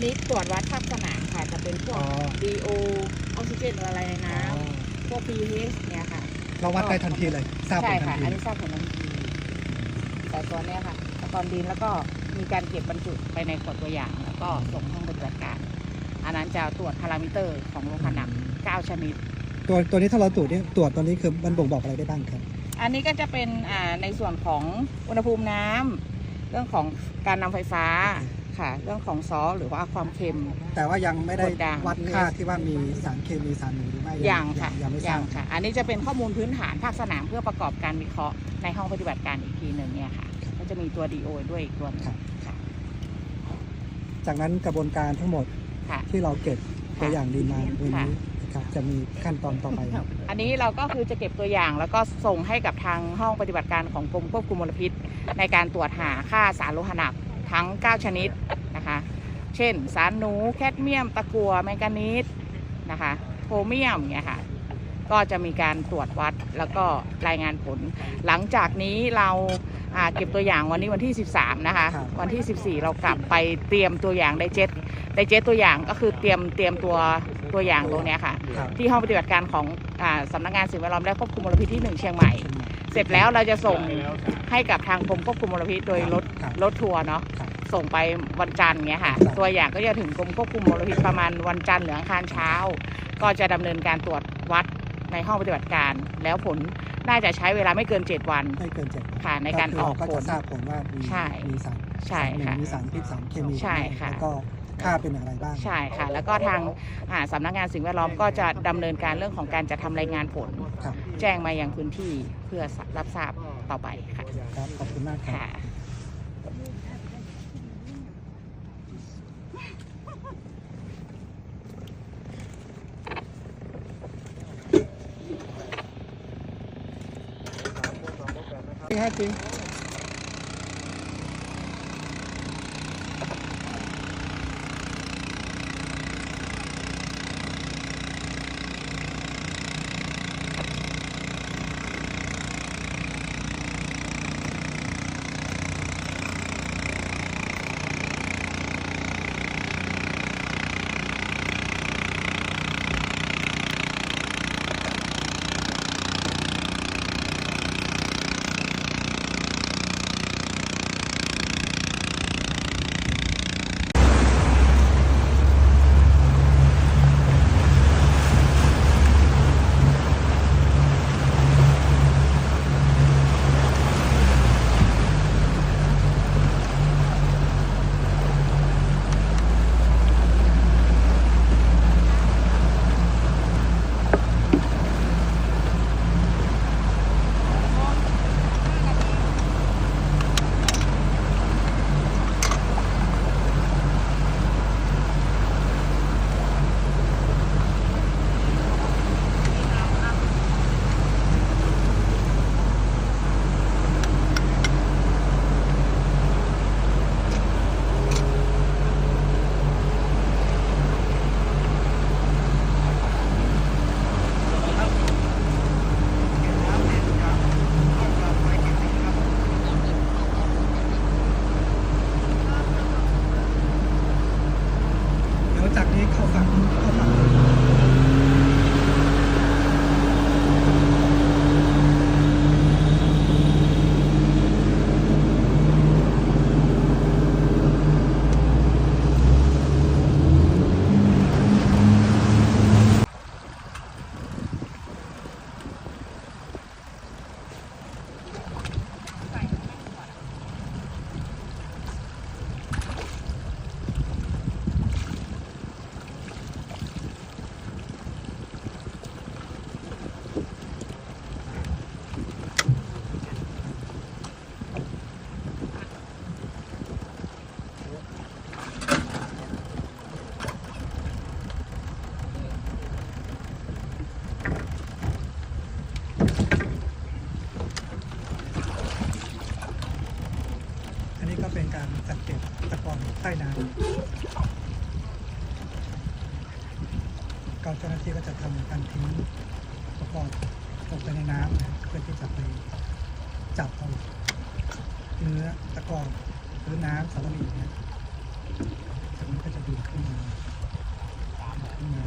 นนี้ตรวจวัดภาคสนามค่ะ จะเป็นพวอ๋ก อ DO ออกซิเจนละลายในน้อ๋อำพวก pH เนี่ยค่ะ เราวัดได้ทันทีเลย ทราบผใช่ลทัค่ะนทีอันนี้ทราบผลทันทีแต่ตัวเนี้ยค่ะตอนดินแล้วก็มีการเก็บบรรจุไปในขวดตัวอย่าง แล้วก็ส่งห้องปฏิบัติการ อันนั้นจะตรวจพารามิเตอร์ของโลหะหนัก9ชนิด ตัวตัวนี้ถ้าเราตรวจเนี่ยตรวจตัวนี้คือมันบ่งบอกอะไรได้บ้างครับอันนี้ก็จะเป็นอ่าในส่วนของอุณหภูมิน้ำเรื่องของการนำไฟฟ้า ค่ะ เรื่องของซอสหรือว่าความเค็ม แต่ว่ายังไม่ได้กดดัน วัดค่าที่ว่ามีสารเคมีสารหนึ่งหรือไม่ยังค่ะยังไม่ทราบค่ะ อันนี้จะเป็นข้อมูลพื้นฐานภาคสนามเพื่อประกอบการวิเคราะห์ในห้องปฏิบัติการอีกทีหนึ่งเนี่ยค่ะ ก็จะมีตัว DO ด้วยอีกตัวหนึงครับค่ะ จากนั้นกระบวนการทั้งหมดค่ะ ที่เราเก็บตัวอย่างดินมาวันค่ะนี้นะครับจะมีขั้นตอนต่อไปครับ อันนี้เราก็คือจะเก็บตัวอย่างแล้วก็ส่งให้กับทางห้องปฏิบัติการของกรมควบคุมมลพิษ ในการตรวจหาค่าสารโลหะหนัก ทั้ง 9 ชนิดนะคะ เช่น สารหนูแคดเมียม ตะกัวแมงกานีสนะคะโครเมียมเนี่ยค่ะ ก็จะมีการตรวจวัดแล้วก็รายงานผล หลังจากนี้เราอ่าเก็บตัวอย่างวันนี้วันที่ 13 นะคะครับวันที่ 14 เรากลับไปเตรียมตัวอย่างไดเจ็ตไดเจ็ตตัวอย่างก็คือเตรียมเตรียมตัวตัวอย่างตรงเนี้ยค่ะครับที่ห้องปฏิบัติการของอาสำนักงานสิ่งแวดล้อมและควบคุมมลพิษที่หนึ่งเชียงใหม่ เสร็จแล้วเราจะส่งให้กับทางกรมควบคุมมลพิษโดยรถครับรถทัวร์เนาะครับส่งไปวันจันทร์เงี้ยค่ะครับตัวอย่างก็จะถึงกรมควบคุมมลพิษประมาณวันจันทร์หรืออังคารเช้า ก็จะดำเนินการตรวจวัดในห้องปฏิบัติการ แล้วผลน่าจะใช้เวลาไม่เกิน 7 วันไม่เกินเจ็ดวันค่ะในการคือออกก็ผจะลทราบผลว่ามีใช่มีสารใช่สารหนึ่งค่ะมีสารพิษสารเคมีใช่ค่ะแล้วก็ ค่าเป็นอย่างไรบ้าง ใช่ค่ะ แล้วก็ทางอ่าสำนักงานสิ่งแวดล้อมก็จะดำเนินการเรื่องของการจะทำรายงานผล ครับ แจ้งมายังพื้นที่เพื่อรับทราบต่อไปค่ะครับ ขอบคุณมากครับ ค่ะ จริงฮะจริง ใต้น้ำก็เจ้าหน้าที่ก็จะทำการทิ้งตะกอนลงไปในน้ำนะเพื่อที่จะไปจับเอาเนื้อตะกอนหรือน้ำสารลีเนี่ยจากนั้นก็จะดูดขึ้นมาขึ้นมา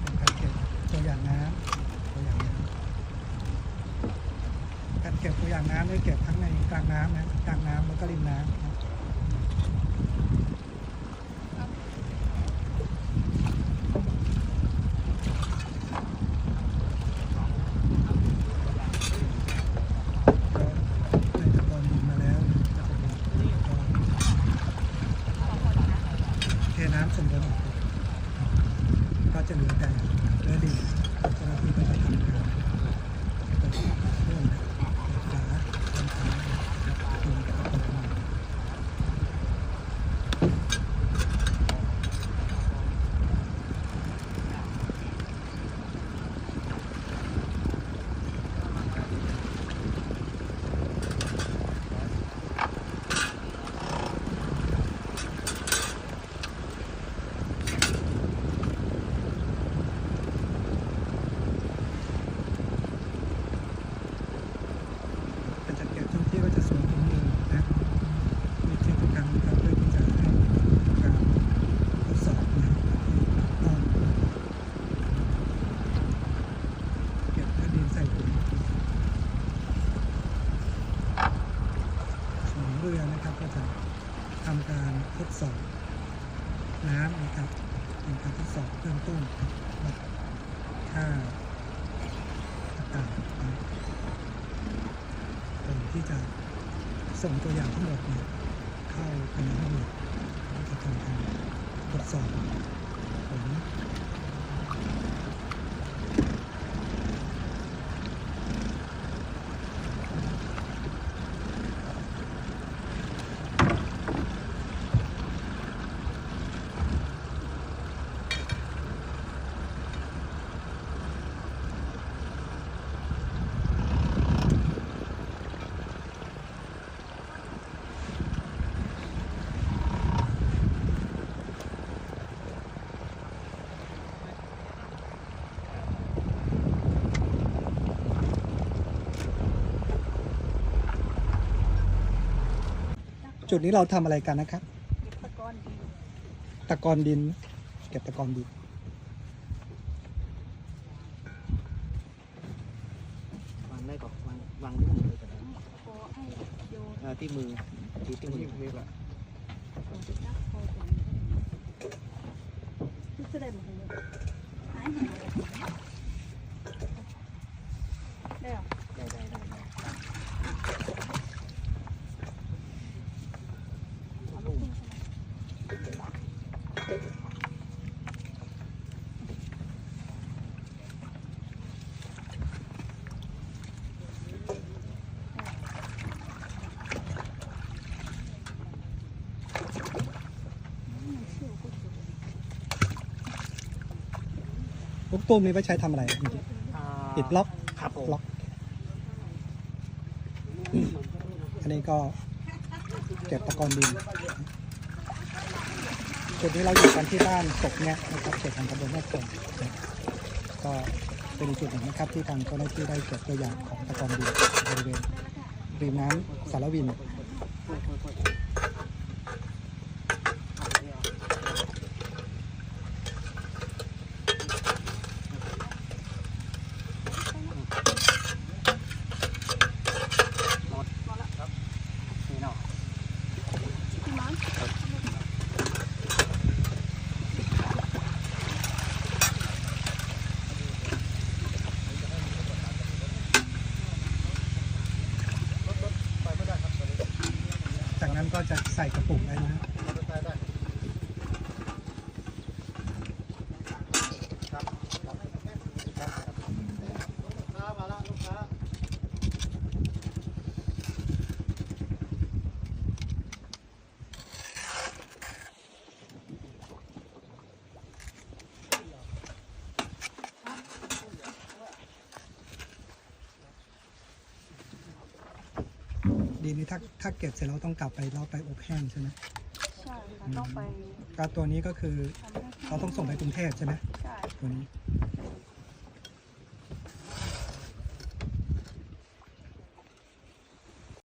เป็นการเก็บตัวอย่างน้ำตัวอย่างน้ำการเก็บตัวอย่างน้ำนี่เก็บทั้งในกลางน้ำนะกลางน้ำแล้วก็ริมน้ำนะ ก็ในตะกอนดินมาแล้วจะเป็นก็เท นเดิมก็จะเหลือแต่เรือดินเจ้าหน้าที่ก็จะทำการเปิดร่มฝาทำฝาดินก็เปิดมา การจัดเก็บทุกที่ก็จะสวมถุงมือนะมีเทคนิคการนะครับเพื่อที่จะให้การทดสอบนะครับต้องเก็บและดินใส่ถุงส่วนเรือนะครับก็จะ ทำการทดสอบน้ำนะครับเป็นการทดสอบเบื้องต้นวัดค่าต่าศนะก่อนที่จะส่งตัวอย่างทั้งหมดเนี่ยเข้าไปในระบบแล้วจะทำการทดสอบผล จุดนี้เราทำอะไรกันนะครับตะกอนดินตะกอนดิน เก็บตะกอนดิน วางได้ก่อนวางวางที่มือเลยก็ได้ขอให้โยนเออที่มือที่ที่มือนี่แหละ ตรงนักโคตรงนี้ที่แสดงมาเลยหายหายได้หรอได้ได้ได้ได้เอาลูกขึ้นใช่ไหม ลู กตุ้มนี้ไปใช้ทำอะไรจริงๆปิดล็อกครับผมล็อกอันนี้ก็เก็บตะกอนดินจุดนี้เราอยู่กันที่บ้านกกแงะนะครับเขตทางตำบลแม่กงนะก็เป็นอีกจุดหนึ่งนะครับที่ทางเจ้าหน้าที่ได้เก็บตัวอย่างของตะกอนดินบริเวณริมน้ำสารวินนี่เนาะ ที่มัน จากนั้นก็จะ ใส่กระปุกได้นะ ดีนี้ถ้าถ้าเก็บเสร็จเราต้องกลับไปเราไปอบแห้งใช่ไหมใช่ค่ะต้องไป ก็ตัวนี้ก็คือทำให้เราต้องส่งไปกรุงเทพใช่ไหมใช่ ตัวนี้